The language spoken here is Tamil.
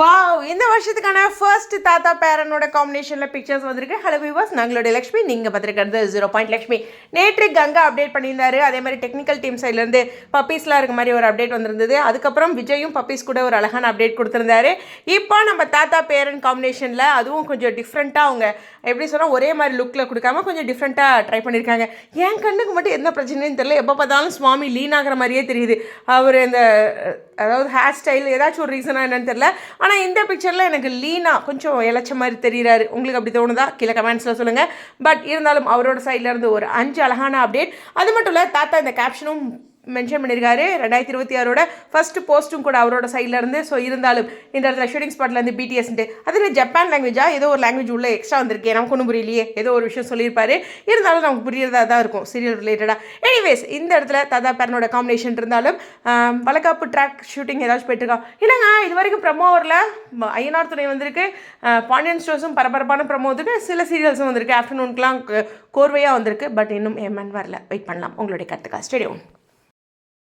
வாவ் இந்த வருஷத்துக்கான ஃபர்ஸ்ட் தாத்தா பேரனோட காம்பினேஷனில் பிக்சர்ஸ் வந்திருக்கு. ஹலோ விவாஸ் நாங்களுடைய லக்ஷ்மி. நீங்கள் பார்த்துருக்கிறது ஜீரோ பாயிண்ட் லக்ஷ்மி. நேற்று கங்கா அப்டேட் பண்ணியிருந்தாரு. அதே மாதிரி டெக்னிக்கல் டீம் சைட்லேருந்து பப்பீஸ்லாம் இருக்க மாதிரி ஒரு அப்டேட் வந்திருந்தது. அதுக்கப்புறம் விஜயும் பப்பீஸ் கூட ஒரு அழகான அப்டேட் கொடுத்துருந்தாரு. இப்போ நம்ம தாத்தா பேரன் காம்பினேஷனில் அதுவும் கொஞ்சம் டிஃப்ரெண்ட்டாக அவங்க எப்படி சொன்னால் ஒரே மாதிரி லுக்கில் கொடுக்காம கொஞ்சம் டிஃப்ரெண்ட்டாக ட்ரை பண்ணியிருக்காங்க. என் கண்ணுக்கு மட்டும் என்ன பிரச்சனைன்னு தெரியல. எப்போ பார்த்தாலும் சுவாமி லீன் ஆகிற மாதிரியே தெரியுது. அவர் இந்த அதாவது ஹேர் ஸ்டைல் ஏதாச்சும் ஒரு ரீசனாக என்னன்னு தெரியல. ஆனால் இந்த பிக்சரில் எனக்கு லீனா கொஞ்சம் இளைச்ச மாதிரி தெரிகிறாரு உங்களுக்கு அப்படி தோணுதா? கீழே கமெண்ட்ஸில் சொல்லுங்கள் பட் இருந்தாலும் அவரோட சைட்லேருந்து ஒரு அஞ்சு அழகான அப்டேட் அது மட்டும் இல்லை தாத்தா இந்த கேப்ஷனும் மென்ஷன் பண்ணியிருக்காரு ரெண்டாயிரத்தி இருபத்தி ஆறோட ஃபர்ஸ்ட் போஸ்ட்டும் கூட அவரோட சைட்லேருந்து ஸோ இருந்தாலும் இந்த இடத்துல ஷூட்டிங் ஸ்பாட்லேருந்து பிடிஎஸ்ன்ட்டு அதில் ஜப்பான் லாங்குவேஜா ஏதோ ஒரு லாங்குவேஜ் உள்ள எக்ஸ்ட்ரா வந்திருக்கேன் நமக்கு ஒன்றும் புரியலையே. ஏதோ ஒரு விஷயம் சொல்லியிருப்பாரு. இருந்தாலும் நமக்கு புரியறதா தான் இருக்கும் சீரியல் ரிலேட்டடாக எனிவேஸ் இந்த இடத்துல தாத்தா பேரனோட காம்பினேஷன் இருந்தாலும் வழக்காப்பு ட்ராக் ஷூட்டிங் ஏதாச்சும் போயிட்டுருக்கா? இல்லைங்க இது வரைக்கும் ப்ரமோ வரல. ஐயனார் துணை வந்திருக்கு. பாண்டியன் ஸ்டோர்ஸும் பரபரப்பான ப்ரமோ வந்துருக்கு சில சீரியல்ஸும் வந்திருக்கு. ஆஃப்டர்நூனுக்குலாம் கோர்வையாக வந்திருக்கு. பட் இன்னும் ஏமன் வரல. வெயிட் பண்ணலாம். உங்களுடைய கருத்துக்கா ஸ்டேடியம்